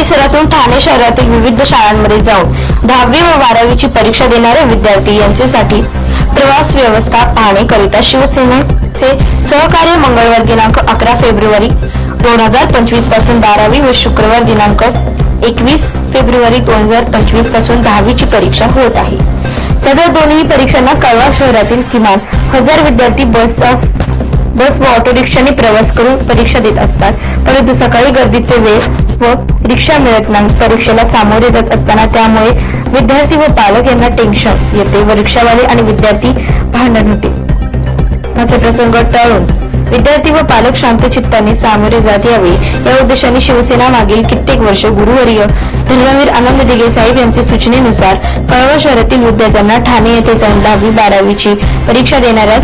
परिसरातून ठाणे शहरातील विविध शाळांमध्ये जाऊन दहावी व बारावीची परीक्षा देणारे विद्यार्थी यांच्यासाठी प्रवास व्यवस्था पाहण्याकरिता शिवसेनेचे सहकार्य मंगळवार दिनांक अकरा फेब्रुवारी दोन हजार पंचवीसपासून बारावी व शुक्रवार दिनांक एकवीस फेब्रुवारी दोन हजार पंचवीसपासून दहावीची परीक्षा होत आहे. सदर दोन्ही परीक्षांना कळवा शहरातील किमान हजार विद्यार्थी बस ऑफ बस व ऑटो रिक्षाने प्रवास करून परीक्षा देत असतात. परंतु सकाळी गर्दीचे वेळ व रिक्षा मिळत नाही. परीक्षेला सामोरे जात असताना त्यामुळे विद्यार्थी व पालक यांना टेन्शन येते व रिक्षावाले आणि विद्यार्थी भांडण होते. असे प्रसंग टाळून विद्यार्थी व पालक शांत चित्ताने सामोरे जात यावे. या उद्देशाने शिवसेना मागील कित्येक वर्ष गुरुवर्य धर्मवीर आनंद दिगे साहेब यांच्या सूचनेनुसार कळवा शहरातील विद्यार्थ्यांना ठाणे येथे जाऊन दहावी बारावीची परीक्षा देणाऱ्या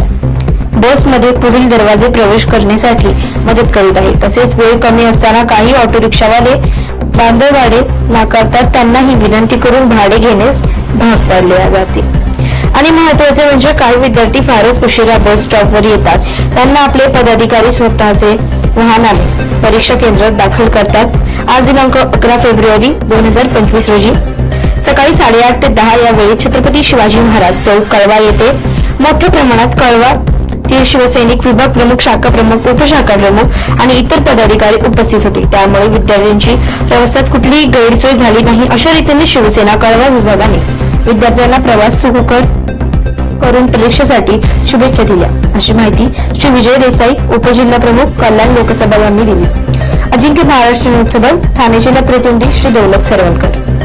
बसमध्ये पुढील दरवाजे प्रवेश करण्यासाठी मदत करीत आहे. तसेच वेळ कमी असताना काही ऑटो रिक्षावाले बांधववाडे नाकारतात. त्यांना ही विनंती करून भाडे घेण्यास भाग पाडले जाते. आणि महत्त्वाचे म्हणजे काही विद्यार्थी फारच उशिरा बस स्टॉपवर येतात. त्यांना आपले पदाधिकारी स्वतःचे वाहनाने परीक्षा केंद्रात दाखल करतात. आज दिनांक अकरा फेब्रुवारी दोन हजार पंचवीस रोजी सकाळी साडेआठ ते दहा या वेळी छत्रपती शिवाजी महाराज चौक कळवा येथे मोठ्या प्रमाणात कळवा तील शिवसैनिक विभाग प्रमुख शाखा प्रमुख उपशाखा प्रमुख आणि इतर पदाधिकारी उपस्थित होते. त्यामुळे विद्यार्थ्यांची प्रवासात कुठलीही गैरसोय झाली नाही अशा रीतीने शिवसेना कळवा विभागाने विद्यार्थ्यांना प्रवास सुखकर करून परीक्षेसाठी शुभेच्छा दिल्या. अशी माहिती श्री विजय देसाई उपजिल्हा प्रमुख कल्याण लोकसभा यांनी दिली. अजिंक्य महाराष्ट्र न्यूज ठाणे जिल्हा प्रतिनिधी श्री दौलत सरवणकर.